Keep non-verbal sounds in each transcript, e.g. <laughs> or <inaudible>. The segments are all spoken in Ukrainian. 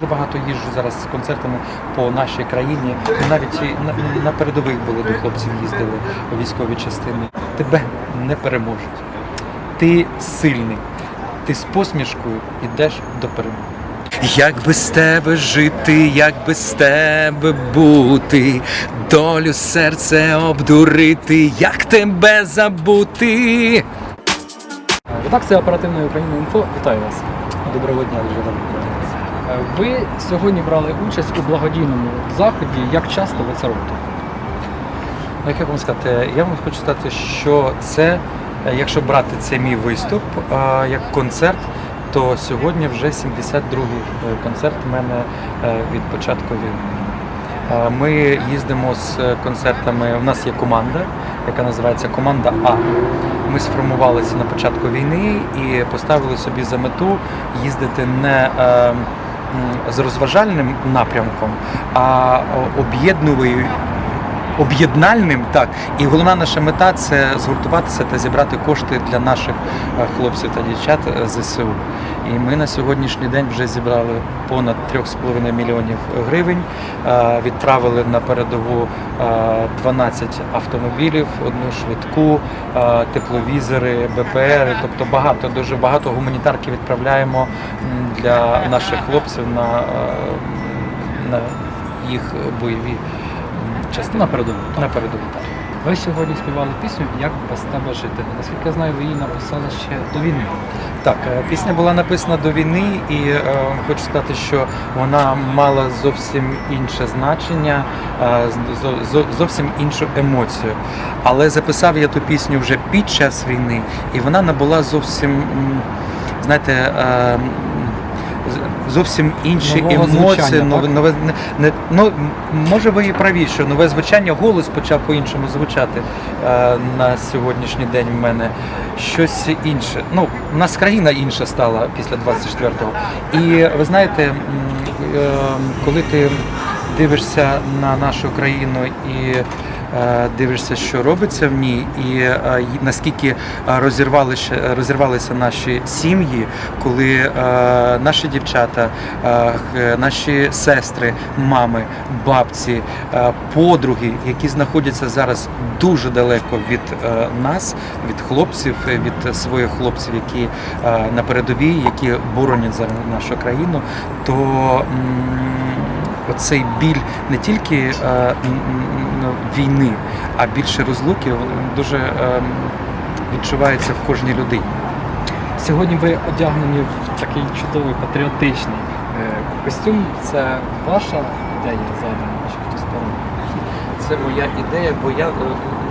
Дуже багато їжджу зараз з концертами по нашій країні. Навіть і на, на передових були до хлопців їздили військові частини. Тебе не переможуть. Ти сильний. Ти з посмішкою йдеш до перемоги. Як без тебе жити, як без тебе бути, долю серце обдурити, як тебе забути. Редакція оперативної України інфо вітаю вас. Доброго дня, дуже радий бачити вас. Е, Ви сьогодні брали участь у благодійному заході. Як часто ви це робите? Ну, як вам сказати, я вам хочу сказати, що це, е, якщо брати це мій виступ е, як концерт, то сьогодні вже 72-й е, концерт в мене е, від початку війни. Е, Ми їздимо з е, концертами. У нас є команда, яка називається Команда А. Ми сформувалися на початку війни і поставили собі за мету їздити не е, з розважальним напрямком, а о, об'єднувою об'єднальним. Так, і головна наша мета це згуртуватися та зібрати кошти для наших е, хлопців та дівчат е, ЗСУ. І ми на сьогоднішній день вже зібрали понад 3,5 мільйонів гривень. е, Відправили на передову е, 12 автомобілів, одну швидку, тепловізори, БПР, тобто багато, дуже багато гуманітарки відправляємо для наших хлопців на, на їх бойові м, частини. На передову. На передову, так. Ви сьогодні співали пісню Як без тебе жити. Наскільки я знаю, ви її написали ще до війни. Так, е, пісня була написана до війни, і е, хочу сказати, що вона мала зовсім інше значення, е, зо- зо- зовсім іншу емоцію. Але записав я ту пісню вже під час війни, і вона набула зовсім, знаєте, е, зовсім інші Нового емоції. звучання, нове, так? нове, не, не, ну, може ви і праві, що нове звучання, голос почав по-іншому звучати е, на сьогоднішній день в мене. Щось інше. Ну, у нас країна інша стала після 24-го. І ви знаєте, м, е, коли ти дивишся на нашу країну і дивишся, що робиться в ній, і е, наскільки е, розірвалися, наші сім'ї, коли е, наші дівчата, е, наші сестри, мами, бабці, е, подруги, які знаходяться зараз дуже далеко від е, нас, від хлопців, е, від своїх хлопців, які е, на передовій, які боронять зараз нашу країну, то оцей біль не тільки е, війни, а більше розлуки дуже ем, відчувається в кожній людині. Сьогодні ви одягнені в такий чудовий патріотичний е, костюм. Це ваша ідея задана, чи хтось поробив? Це моя ідея, бо я е,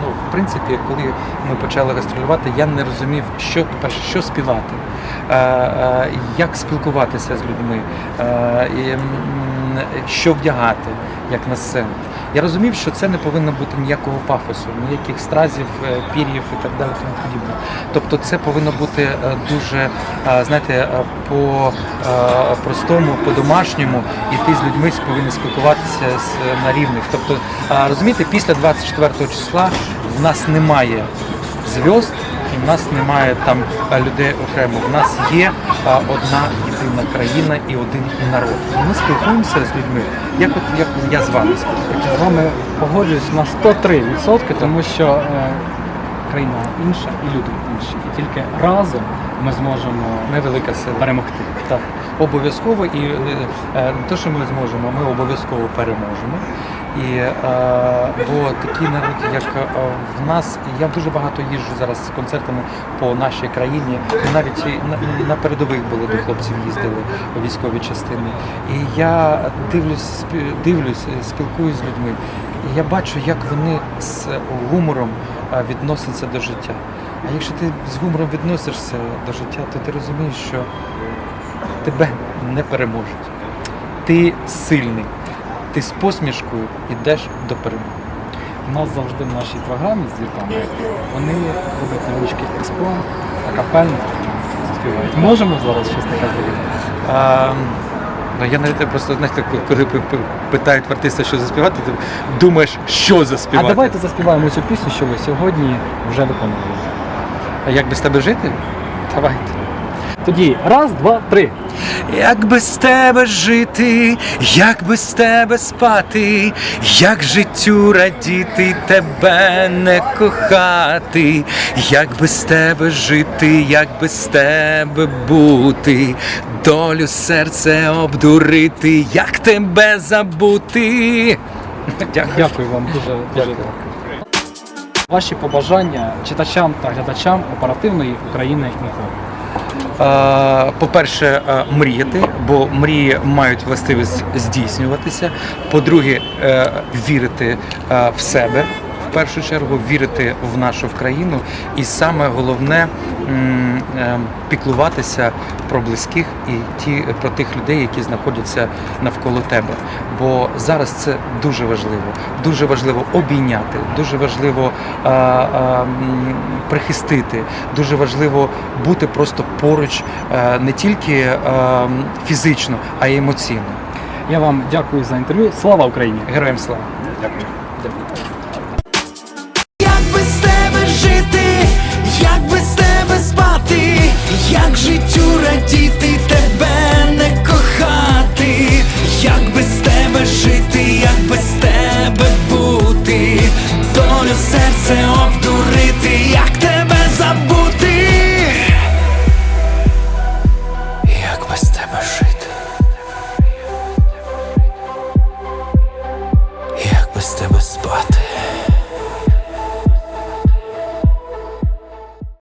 ну в принципі, коли ми почали гастролювати, я не розумів, що що співати, е, як спілкуватися з людьми, що вдягати, як на сцену. Я розумів, що це не повинно бути ніякого пафосу, ніяких стразів, е, пір'їв і так далі. Тому подібне. Тобто це повинно бути е, дуже, е, знаєте, по простому, по-домашньому, і ти з людьми повинен спілкуватися на рівних. Тобто, розумієте, після 24 числа в нас немає зв'язд, і в нас немає там е, людей окремо. В нас є е, одна єдина країна і один народ. І ми спілкуємося з людьми, як от як я з вами спілкуюся. З вами погоджуюсь на 103%, тому що е, країна інша і люди інші. І тільки разом ми зможемо Ми велика сила. перемогти. Так, обов'язково і е, е, те, що ми зможемо, ми обов'язково переможемо. І е, бо такий народ, як е, в нас, я дуже багато їжджу зараз з концертами по нашій країні. Навіть на, на передових були до хлопців їздили військові частини. І я дивлюсь, дивлюсь, е, спілкуюсь з людьми. І я бачу, як вони з гумором е, відносяться до життя. А якщо ти з гумором відносишся до життя, то ти розумієш, що тебе не переможуть. Ти сильний. Ти з посмішкою йдеш до перемоги. У нас завжди в нашій програмі з дітьми вони роблять невеличкий експромт, акапельно співають. Можемо зараз щось таке зробити? Ну, я навіть просто знаєте, коли пи- пи- питають в артиста, що заспівати, ти думаєш, що А давайте заспіваємо цю пісню, що ви сьогодні вже виконували. А як без тебе жити? Давайте. Тоді раз, два, три. Як без тебе жити, як без тебе спати, як життю радіти, тебе не кохати, як без тебе жити, як без тебе бути, долю серце обдурити, як тебе забути. <laughs> Дякую. Дякую вам дуже дуже. Ваші побажання читачам та глядачам оперативної України інфо. Е, По-перше, е, мріяти, бо мрії мають властивість здійснюватися. По-друге, е, вірити в себе. Першу чергу вірити в нашу країну, і саме головне е, піклуватися про близьких і ті про тих людей, які знаходяться навколо тебе. Бо зараз це дуже важливо. Дуже важливо обійняти, дуже важливо е, е, м, прихистити, дуже важливо бути просто поруч е, не тільки е, фізично, а й емоційно. Я вам дякую за інтерв'ю. Слава Україні! Героям слава! Дякую.